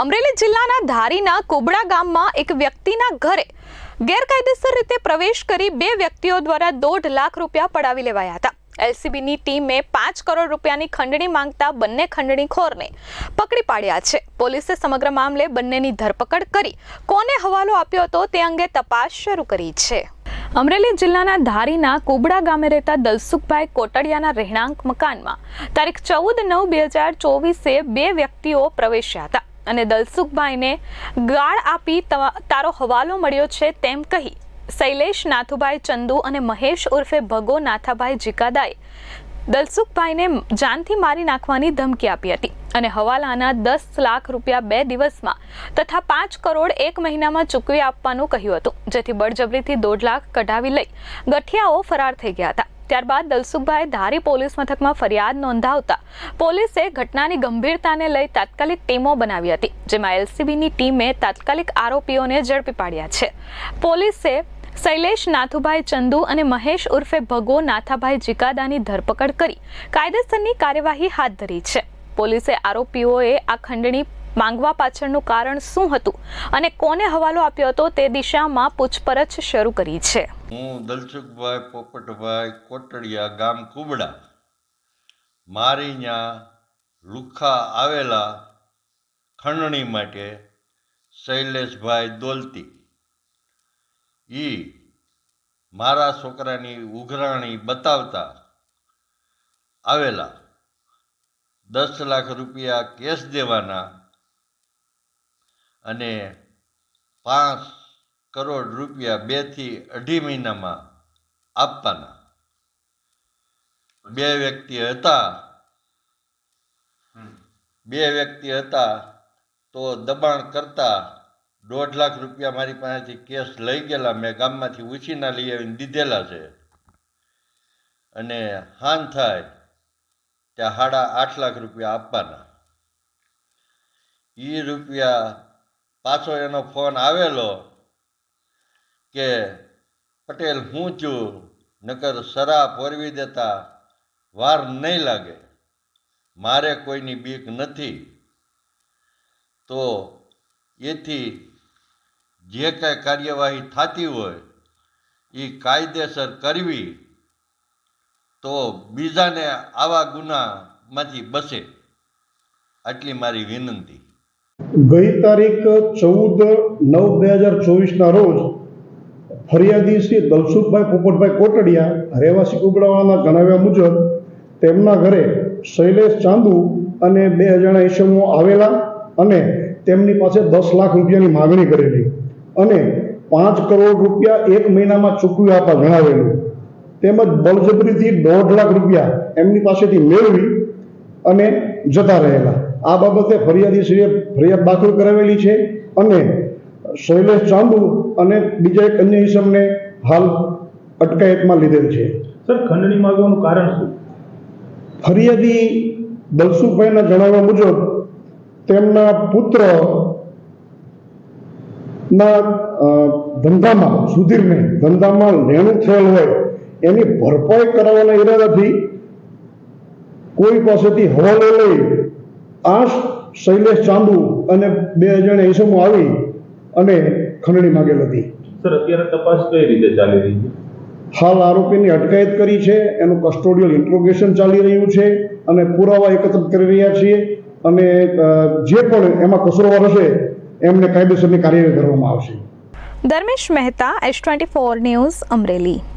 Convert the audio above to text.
અમરેલી જિલ્લાના ધારીના કોબડા ગામમાં એક વ્યક્તિના ઘરે ગેરકાયદેસર રીતે પ્રવેશ કરી બે વ્યક્તિઓ દ્વારા દોઢ લાખ રૂપિયા પડાવી લેવાયા હતા. એલસીબીની ટીમે પાંચ કરોડ રૂપિયાની ખંડણી માંગતા બંને ખંડણીખોરને પકડી પાડ્યા છે. પોલીસે સમગ્ર મામલે બંનેની ધરપકડ કરી કોને હવાલો આપ્યો હતો તે અંગે તપાસ શરૂ કરી છે. અમરેલી જિલ્લાના ધારીના કોબડા ગામે રહેતા દલસુખભાઈ કોટડિયાના રહેણાંક મકાનમાં તારીખ ચૌદ નવ બે હજાર ચોવીસે બે વ્યક્તિઓ પ્રવેશ્યા હતા. અને દલસુખભાઈને ગાળ આપી તારો હવાલો મળ્યો છે તેમ કહી શૈલેષ, નાથુભાઈ, ચંદુ અને મહેશ ઉર્ફે ભગો, નાથાભાઈ જીકાદાએ દલસુખભાઈને જાનથી મારી નાખવાની ધમકી આપી હતી અને હવાલાના દસ લાખ રૂપિયા બે દિવસમાં તથા પાંચ કરોડ એક મહિનામાં ચૂકવી આપવાનું કહ્યું હતું, જેથી બળજબરીથી દોઢ લાખ કઢાવી લઈ ગઠિયાઓ ફરાર થઈ ગયા હતા. ત્યારબાદ દલસુખભાઈ ધારી પોલીસ મથકમાં ફરિયાદ નોંધાવતા પોલીસે ઘટનાની ગંભીરતાને લઈ તાત્કાલિક ટીમો બનાવી હતી, જેમાં એલસીબીની ટીમે તાત્કાલિક આરોપીઓને ઝડપી પાડ્યા છે. પોલીસે શૈલેષ નાથુભાઈ ચંદુ અને મહેશ ઉર્ફે ભગો નાથાભાઈ જીકાદાની ધરપકડ કરી કાયદેસરની કાર્યવાહી હાથ ધરી છે. પોલીસે આરોપીઓએ આ ખંડણી માંગવા પાછળનું કારણ શું હતું અને કોને હવાલો આપ્યો હતો તે દિશામાં પૂછપરછ શરૂ કરી છે. હું દલસુખભાઈ પોપટભાઈ, કોટડિયા ગામ કુબડા મારી ત્યાં લુખા આવેલા ખંડણી માટે શૈલેષભાઈ દોલતી. ઈ મારા છોકરાની ઉઘરાણી બતાવતા આવેલા દસ લાખ રૂપિયા કેશ દેવાના અને પાંચ કરોડ રૂપિયા બેથી અઢી મહિનામાં આપવાના. બે વ્યક્તિ હતા. બે વ્યક્તિ હતા તો દબાણ કરતા દોઢ લાખ રૂપિયા મારી પાસેથી કેસ લઈ ગયેલા. મેં ગામમાંથી ઉછીના લઈ આવીને દીધેલા છે. અને હાન થાય ત્યાં સાડા આઠ લાખ રૂપિયા આપવાના. એ રૂપિયા પાછો એનો ફોન આવેલો કે, પટેલ, હું છું. નકર સરા પોરવી દેતા વાર નહીં લાગે. મારે કોઈની બીક નથી. તો એથી જે કાંઈ કાર્યવાહી થતી હોય એ કાયદેસર કરવી તો બીજાને આવા ગુનામાંથી બસે. આટલી મારી વિનંતી. ગઈ તારીખ ચૌદ નવ બે હજાર ચોવીસના રોજ ફરિયાદી શ્રી દલસુખભાઈ પોપટભાઈ કોટડિયા, રહેવાસી કુબડાવાળાના જણાવ્યા મુજબ તેમના ઘરે શૈલેષ ચાંદુ અને બે જણા ઈસમો આવેલા અને તેમની પાસે દસ લાખ રૂપિયાની માગણી કરેલી અને પાંચ કરોડ રૂપિયા એક મહિનામાં ચૂકવી આપવા જણાવેલું. તેમજ બળજબરીથી દોઢ લાખ રૂપિયા એમની પાસેથી મેળવી અને જતા રહેલા. આ બાબતે ફરિયાદીશ્રીએ ફરિયાદ દાખલ કરાવેલી છે અને શૈલેષ ચાંદુ અને બીજા એક અન્ય ઇસમને હાલ અટકાયતમાં લીધેલ છે. સર ખંડણી માંગવાનું કારણ શું? ફરિયાદી દલસુખભાઈના જણાવ્યા મુજબ તેમના પુત્ર ના ધંધામાં સુધીરને ધંધામાં લેણું થયેલ હોય એની ભરપાઈ કરાવવાના ઈરાદાથી કોઈ પાસેથી હવાલો લઈ આ શૈલેષ ચાંદુ અને બે અજાણ્યા ઈસમો આવી અને ખંડણી માગેલ હતી. સર અત્યારે તપાસ કઈ રીતે ચાલી રહી છે? હાલ આરોપીની અટકાયત કરી છે એનું કસ્ટોડિયલ ઇન્ટ્રોગેશન ચાલી રહ્યું છે અને પુરાવા એકત્રિત કરી રહ્યા છીએ અને જે પણ એમાં કસૂરવાર હશે એમને કાયદેસરની કાર્યવાહી કરવામાં આવશે. Dharmesh Mehta S twenty four news Amreli.